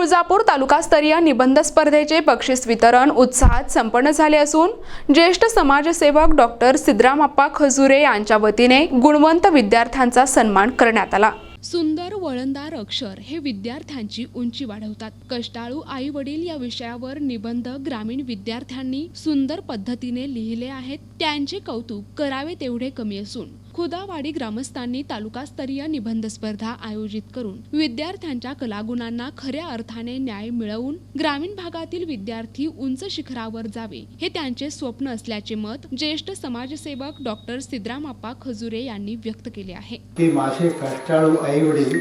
तुळजापूर तालुकास्तरीय निबंध स्पर्धेचे बक्षीस वितरण उत्साहात संपन्न झाले असून ज्येष्ठ समाजसेवक डॉक्टर सिद्रामाप्पा खजुरे यांच्या वतीने गुणवंत विद्यार्थ्यांचा सन्मान करण्यात आला. सुंदर वळणदार अक्षर हे विद्यार्थ्यांची उंची वाढवतात. कष्टाळू आई वडील या विषयावर निबंध ग्रामीण विद्यार्थ्यांनी सुंदर पद्धतीने लिहिले आहेत. त्यांचे कौतुक करावे तेवढे कमी असून खुदावाडी ग्रामस्थांनी तालुकास्तरीय निबंध स्पर्धा आयोजित करून विद्यार्थ्यांच्या कलागुणांना खऱ्या अर्थाने न्याय मिळवून ग्रामीण भागातील विद्यार्थी उंच शिखरावर जावे हे त्यांचे स्वप्न असल्याचे मत ज्येष्ठ समाजसेवक डॉक्टर सिद्रामाप्पा खजुरे यांनी व्यक्त केले आहे. माझे कष्टाळू आईवडील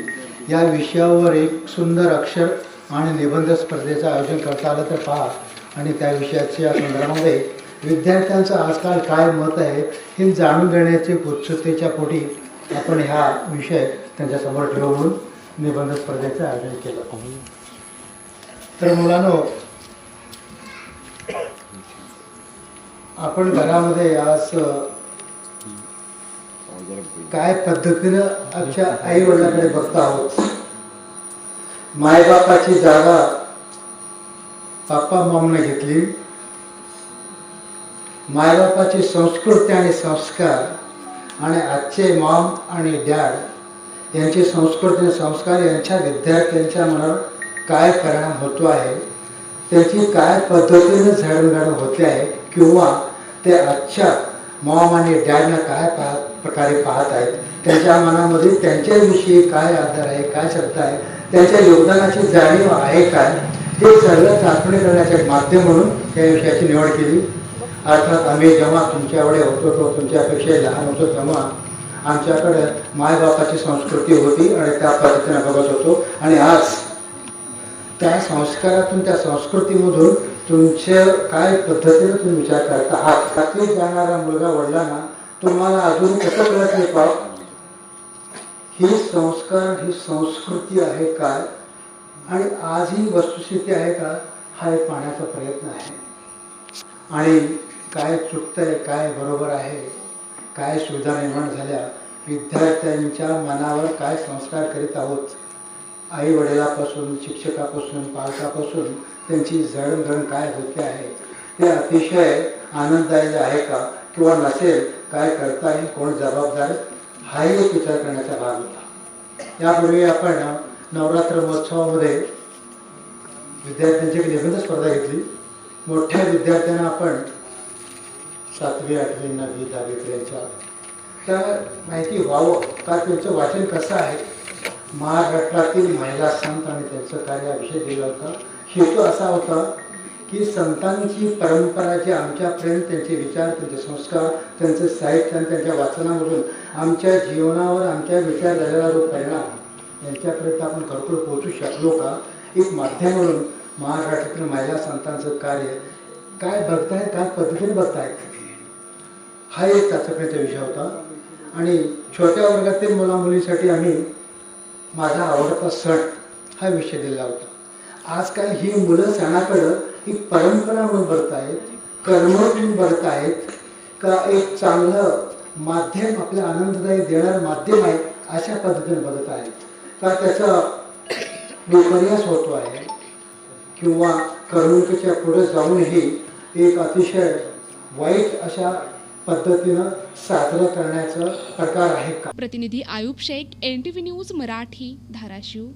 या विषयावर एक सुंदर अक्षर आणि निबंध स्पर्धेचं आयोजन करता आलं तर पहा. आणि त्या विषयाच्या संदर्भामध्ये विद्यार्थ्यांचं आजकाल काय मत आहे हे जाणून घेण्याची उत्सुकतेच्या पोटी आपण ह्या विषय त्यांच्यासमोर ठेवून निबंध स्पर्धेचं आयोजन केलं. तर मुलांनो आपण घरामध्ये आज काय पद्धतीनं आमच्या आई वडिलांकडे बघत आहोत? मायबापाची जागा बाप्पा मामने घेतली. मायबापाची संस्कृती आणि संस्कार आणि आजचे मॉम आणि डॅड यांची संस्कृती आणि संस्कार यांच्या विद्यार्थ्यांच्या मनावर काय परिणाम होतो आहे त्याची काय पद्धतीने झडणघडण होते आहे किंवा ते आजच्या मॉम आणि डॅडना काय पाहत प्रकारे पाहत आहेत त्यांच्या मनामध्ये त्यांच्याविषयी काय आधार आहे काय शब्द आहे त्यांच्या योगदानाची जाणीव आहे काय हे सगळं चाचणी करण्याचे माध्यम म्हणून त्या विषयाची निवड केली. अर्थात आम्ही जेव्हा तुमच्या एवढे होतो तो तुमच्यापेक्षा लहान होतो तेव्हा आमच्याकडे मायबापाची संस्कृती होती आणि त्या पद्धतीने बघत होतो. आणि आज त्या संस्कारातून त्या संस्कृतीमधून तुमचे काय पद्धतीने तुम्ही विचार करता? आहात सातवीत जाणारा मुलगा वडिलांना तुम्हाला अजून कसं कळत नाही पाव? ही संस्कार ही संस्कृती आहे काय? आणि आज ही वस्तुस्थिती आहे का? हा एक पाहण्याचा प्रयत्न आहे. आणि काय चुकतंय काय बरोबर आहे काय सुविधा निर्माण झाल्या विद्यार्थ्यांच्या मनावर काय संस्कार करीत आहोत? आई वडिलापासून शिक्षकापासून पालकापासून त्यांची जडणघडण काय होते आहे? ते अतिशय आनंददायी आहे का? किंवा नसेल काय करता येईल? कोण जबाबदार? हाही एक विचार करण्याचा भाग होता. यापूर्वी आपण नवरात्र महोत्सवामध्ये विद्यार्थ्यांची एक निबंध स्पर्धा घेतली. मोठ्या विद्यार्थ्यांना आपण सातवी आठवी नववी दहावीपर्यंतच्या. त्या माहिती व्हावं का त्यांचं वाचन कसं आहे? महाराष्ट्रातील महिला संत आणि त्यांचं कार्य अभिषेक विषय दिला होता. हेतू असा होता की संतांची परंपरा जी आमच्यापर्यंत त्यांचे विचार त्यांचे संस्कार त्यांचं साहित्य आणि त्यांच्या वाचनामधून आमच्या जीवनावर आमच्या विचार झालेला जो परिणाम यांच्यापर्यंत आपण खरोखर पोहोचू शकलो का? एक माध्यम म्हणून महाराष्ट्रातील महिला संतांचं कार्य काय बघताय काय पद्धतीने बघताय हा एक त्याच्यापर्यंत विषय होता. आणि छोट्या वर्गातील मुला मुलीसाठी आम्ही माझा आवडता सण हा विषय दिला होता. आजकाल ही मुलं सणाकडं ही परंपरा म्हणून भरत आहेत कर्म म्हणून आहेत का एक चांगलं माध्यम आपल्या आनंददायी देणारं माध्यम आहे अशा पद्धतीने बघत आहेत का त्याचा विपर्यास होतो आहे किंवा करमणुकीच्या पुढे जाऊनही एक अतिशय वाईट अशा पद्धतीनं साजरं करण्याचा प्रकार आहे का? प्रतिनिधी Ayub Shaikh N T V news Marathi Dharashiv.